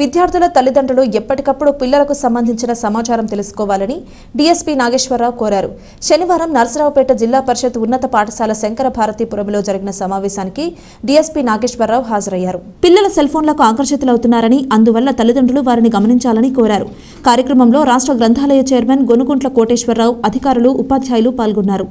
విద్యార్థుల తల్లిదండ్రులు ఎప్పటికప్పుడు పిల్లలకు సంబంధించిన సమాచారం తెలుసుకోవాలని డీఎస్పీ నాగేశ్వరరావు కోరారు. శనివారం నరసరావుపేట జిల్లా పరిషత్ ఉన్నత పాఠశాల శంకర భారతీపురంలో జరిగిన సమావేశానికి డీఎస్పీ నాగేశ్వరరావు హాజరయ్యారు. పిల్లల సెల్ ఫోన్లకు ఆకర్షితులవుతున్నారని అందువల్ల తల్లిదండ్రులు వారిని గమనించాలని కోరారు. కార్యక్రమంలో రాష్ట్ర గ్రంథాలయ చైర్మన్ గొనుగుంట్ల కోటేశ్వరరావు అధికారులు ఉపాధ్యాయులు పాల్గొన్నారు.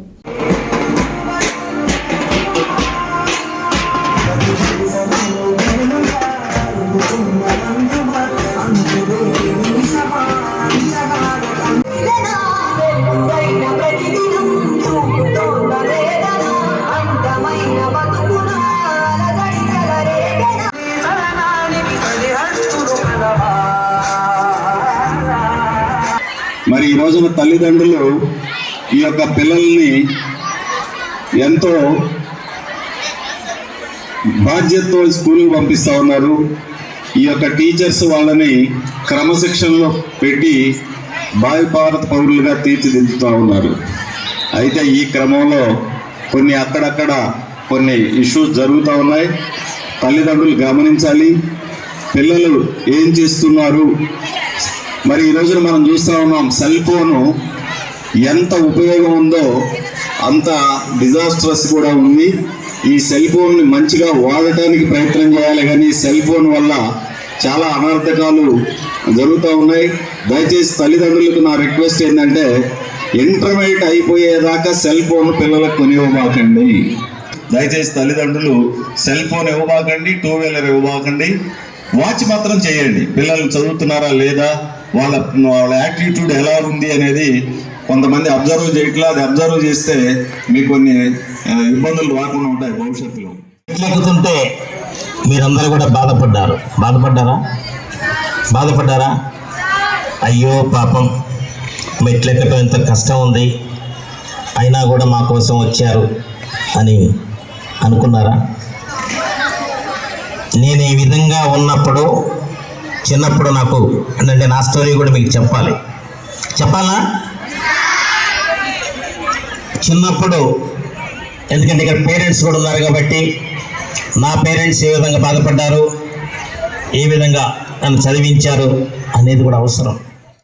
మరి ఈ రోజున తల్లిదండ్రులు ఈ యొక్క పిల్లల్ని ఎంతో బాధ్యతతో స్కూల్కి పంపిస్తూ ఉన్నారు. ఈ యొక్క టీచర్స్ వాళ్ళని క్రమశిక్షణలో పెట్టి భావి భారత పౌరులుగా తీర్చిదిద్దుతూ ఉన్నారు. అయితే ఈ క్రమంలో కొన్ని అక్కడక్కడ కొన్ని ఇష్యూస్ జరుగుతూ ఉన్నాయి. తల్లిదండ్రులు గమనించాలి పిల్లలు ఏం చేస్తున్నారు మరి ఈ రోజున మనం చూస్తూ ఉన్నాం సెల్ ఫోను ఎంత ఉపయోగం ఉందో అంత డిజాస్ట్రస్ కూడా ఉంది. ఈ సెల్ ఫోన్ని మంచిగా వాడటానికి ప్రయత్నం చేయాలి కానీ సెల్ ఫోన్ వల్ల చాలా అనర్థకాలు జరుగుతూ ఉన్నాయి. దయచేసి తల్లిదండ్రులకు నా రిక్వెస్ట్ ఏంటంటే ఇంటర్మీడియట్ అయిపోయేదాకా సెల్ ఫోన్ పిల్లలకు కొనివ్వబాకండి దయచేసి తల్లిదండ్రులు సెల్ ఫోన్ ఇవ్వబాకండి టూ వీలర్ ఇవ్వబాకండి. వాచ్ మాత్రం చేయండి. పిల్లలు చదువుతున్నారా లేదా? వాళ్ళ వాళ్ళ యాటిట్యూడ్ ఎలా ఉంది అనేది కొంతమంది అబ్జర్వ్ చేయట్లా అది అబ్జర్వ్ చేస్తే మీకు కొన్ని ఇబ్బందులు రాకుండా ఉంటాయి భవిష్యత్తులో. మెట్లెక్కుతుంటే మీరందరూ కూడా బాధపడ్డారు. బాధపడ్డారా? బాధపడ్డారా? అయ్యో పాపం మెట్లెక్కటం ఎంత కష్టం ఉంది. అయినా కూడా మా కోసం వచ్చారు అని అనుకున్నారా? నేను ఈ విధంగా ఉన్నప్పుడు చిన్నప్పుడు నాకు అంటే నా స్టోరీ కూడా మీకు చెప్పాలి. చెప్పాలా? చిన్నప్పుడు ఎందుకంటే ఇక్కడ పేరెంట్స్ కూడా ఉన్నారు కాబట్టి నా పేరెంట్స్ ఏ విధంగా బాధపడ్డారు ఏ విధంగా నన్ను చదివించారు అనేది కూడా అవసరం.